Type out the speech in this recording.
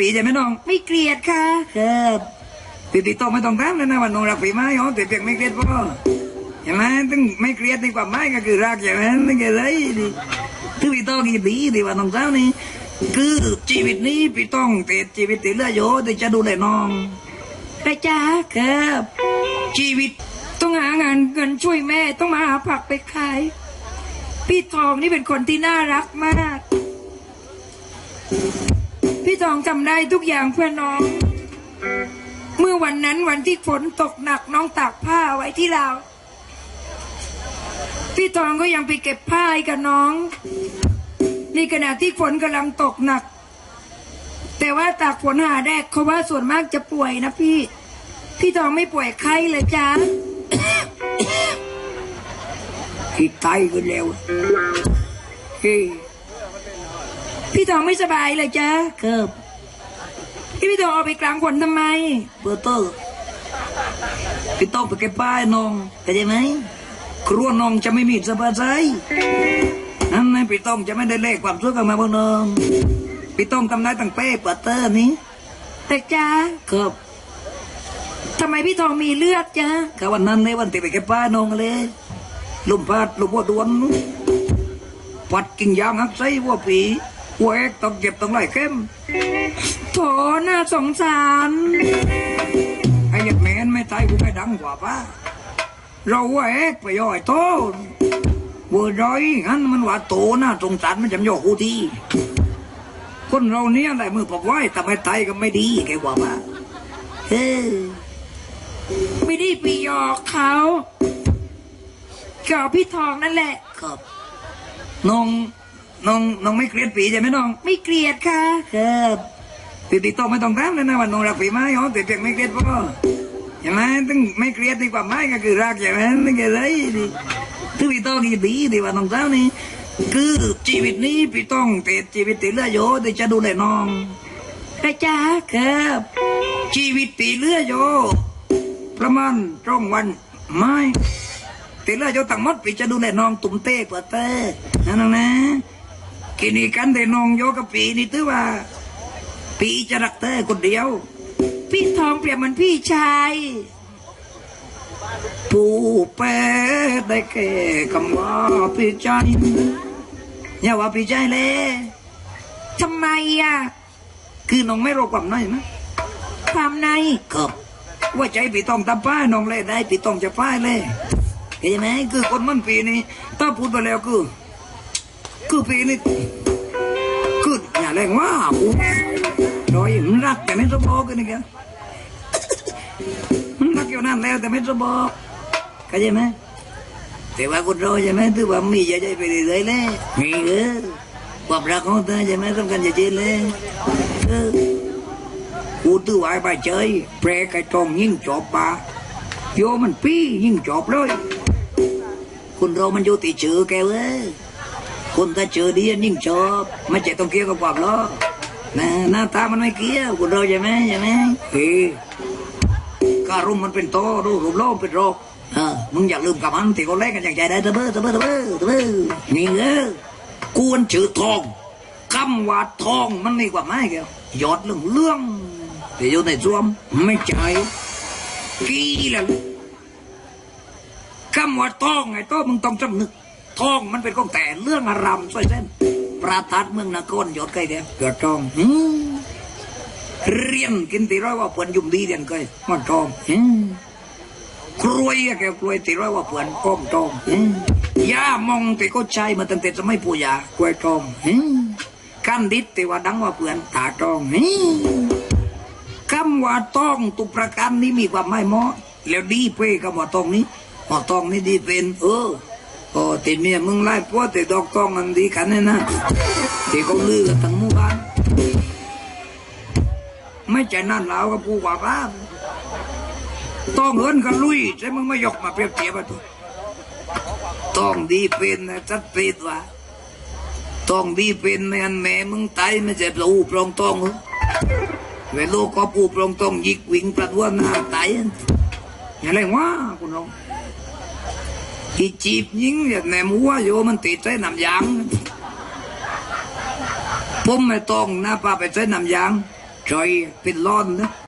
ปีใช่ไหมน้องไม่เกลียดค่ะ ครับติดติดต่อไม่ต้องถามเลยนะว่าน้องรักปีไหมอ๋อแต่เพียงไม่เกลียดพอใช่ไหมถึงไม่เกลียดในความหมายก็คือรักใช่ไหมไม่เกลียดเลยดิถึงพี่ต้องกี่ปีดีว่าน้องสานี่คือชีวิตนี้พี่ต้องเตะชีวิตติดเลือโยที่จะดูแลน้องนะจ๊ะครับ ชีวิตต้องหางานเงินช่วยแม่ต้องมาหาผักไปขายพี่ทองนี่เป็นคนที่น่ารักมาก พี่ทองทำได้ทุกอย่างเพื่อนน้อง เมื่อวันนั้นวันที่ฝนตกหนักน้องตากผ้าไว้ที่ราว พี่ทองก็ยังไปเก็บผ้าให้กับน้อง ในขณะที่ฝนกำลังตกหนัก แต่ว่าตากฝนหาแดกเขาว่าส่วนมากจะป่วยนะพี่ พี่ทองไม่ป่วยไข้เลยจ้าคิดตายกันแล้วเฮ้ พี่ทองไม่สบายเลยจ้าครับพี่พี่ทองเอาไปกลางฝนทำไมเบอร์เตอร์พี่ต้องไปเก็บป้ายน้องเข้าใจไหมครัวน้องจะไม่มีสบายใจนั่นไงพี่ต้องจะไม่ได้เลขความสุขกับมาบนน้องพี่ต้องทำได้ตั้งเป้เปิดเตอร์นี้แต่จ้าครับทำไมพี่ทองมีเลือดจ้าก็วันนั้นในวันที่ไปเก็บป้ายน้องเลยลมพัดลมวัวดวนปัดกิ่งยางหักไส้วัวปี วัวเอกต้องเก็บต้องไหลเข้มโถน่าสงสาร ไอ้หยัดแมนไม่ตายกูไม่ดังกว่าป้า เราว่าเอกไปย่อยโตเวอร์ร้อยงั้นมันว่าโตนะสงสารมันจำย่อกูทีคนเราเนี้ยอะไรมือปอกไว้แต่ไม่ตายก็ไม่ดีแกว่าป้าเฮ้ไม่ได้ไปหยอกเขากับพี่ทองนั่นแหละครับน้อง น้องน้องไม่เกลียดปีใช่ไหมน้องไม่เกลียดค่ะครับติดติดต่อไม่ต้องถามเลยนะว่าน้องรักปีไหมอ๋อแต่เพียงไม่เกลียดพอใช่ไหมถึงไม่เกลียดในความหมายก็คือรักใช่ไหมไม่เกลียดเลยดิถึงพี่ต้องกี่ปีดีว่าน้องสาวนี่คือชีวิตนี้พี่ต้องเตะชีวิตติดเลือโยที่จะดูแลน้องนะจ๊ะครับ ชีวิตติดเลือโยประมาณตรงวันไม่ติดเลือโยตั้งมดพี่จะดูแลน้องตุ่มเต้เปิดเต้นั่นนะนะ กินกันแต่น้องโยกับปีนี่ถือว่า ปีจะรักเธอคนเดียว พี่ทองเปรียบเหมือนพี่ชาย ผู้แปลได้แค่คำว่าพี่ใจอย่าว่าพี่ใจเลยทำไมอะคือน้องไม่รู้ความในนะความในครับว่าใจพี่ต้องทำป้ายน้องเลยได้พี่ต้องจะป้ายเลยเห็นไหมคือคนมันปีนี้ถ้าพูดไปแล้วคือ คือปีนี้คืออย่าแรงว่ากูโดยมันรักแต่ไม่สมบอกกันนี่แกมันรักอยู่นั่นแล้วแต่ไม่สมบอกเข้าใจไหมแต่ว่าคนเราใช่ไหมถือว่ามีใจไปเรื่อยๆเลยมีเออความรักของเธอใช่ไหมสำคัญจะเจนเลยเออกูตื้อไว้ไปเฉยแปรไก่ทองยิ่งจอบปาโยมันปี้ยิ่งจอบเลยคนเรามันอยู่ติเชื่อแกเว้ย คนถ้าเจอดียิ่งชอบไม่ใช่ต้องเกี่ยวกับความล้อนะหน้าตามันไม่เกี่ยวคนเราใช่ไหมใช่ไหมเฮ้ยการุมมันเป็นโตดูรูปโลกเป็นโรคเออมึงอย่าลืมกับมันที่คนแรกกันอย่างใจได้เถอะเบ้อเถอะเบ้อเถอะเบ้อเถอะเบ้อนี่เออกวนชื่อทองคำว่าทองมันมีความหมายแกยอดเรื่องเรื่องแต่อยู่ในรวมไม่ใช่กี่ละคำว่าทองไงโตมึงต้องจำนึก ทองมันเป็นของแต่เรื่องอารามสวยเส้นประทัดเมืองนครยอดไกลเดียเกิดทองเรียนกินตีร้อยว่าเพื่อนยุ่มดีเรียนเคยมันทองกล้วยแกกล้วยตีร้อยว่าเพื่อนก้มทองย่ามองแต่ก็ใช้มาตั้งแต่สมัยปู่ยากล้วยทองหืมกันดิดแต่ว่าดังว่าเพื่อนตาตองคำว่าต้องตุประการนี้มีความหมายเหมอแล้วดีเป้คำว่าตองนี้ว่าตองนี่ดีเป็น เออ โอ้ติเมียมึงไล่พวกต่ดอกตองอันดีกันเนี่ยนะที่เขาลือกันทั้งหมู่บ้าน ไม่ใช่นั่นแล้วก็ผู้ว่าบ้านต้องเหินกันลุยใช่มึงไม่ยกมาเปรียบเทียบกันตัวต้องดีเป็นนะจัดเป็นว่าต้องดีเป็นไม่อันแม่มึงตายไม่ใช่ปลูปรองต้องเหรอเวลาก็ปูปรองต้องยิกวิ่งประดวนหน้าตายอย่าไรวะคุณน้อง อีจีบยิงอย่างแหนมหัวโยมันติดใส่น้ำยางผมไม่ต้องหน้าป้าไปใส่น้ำยางชอยเป็นร้อนนะ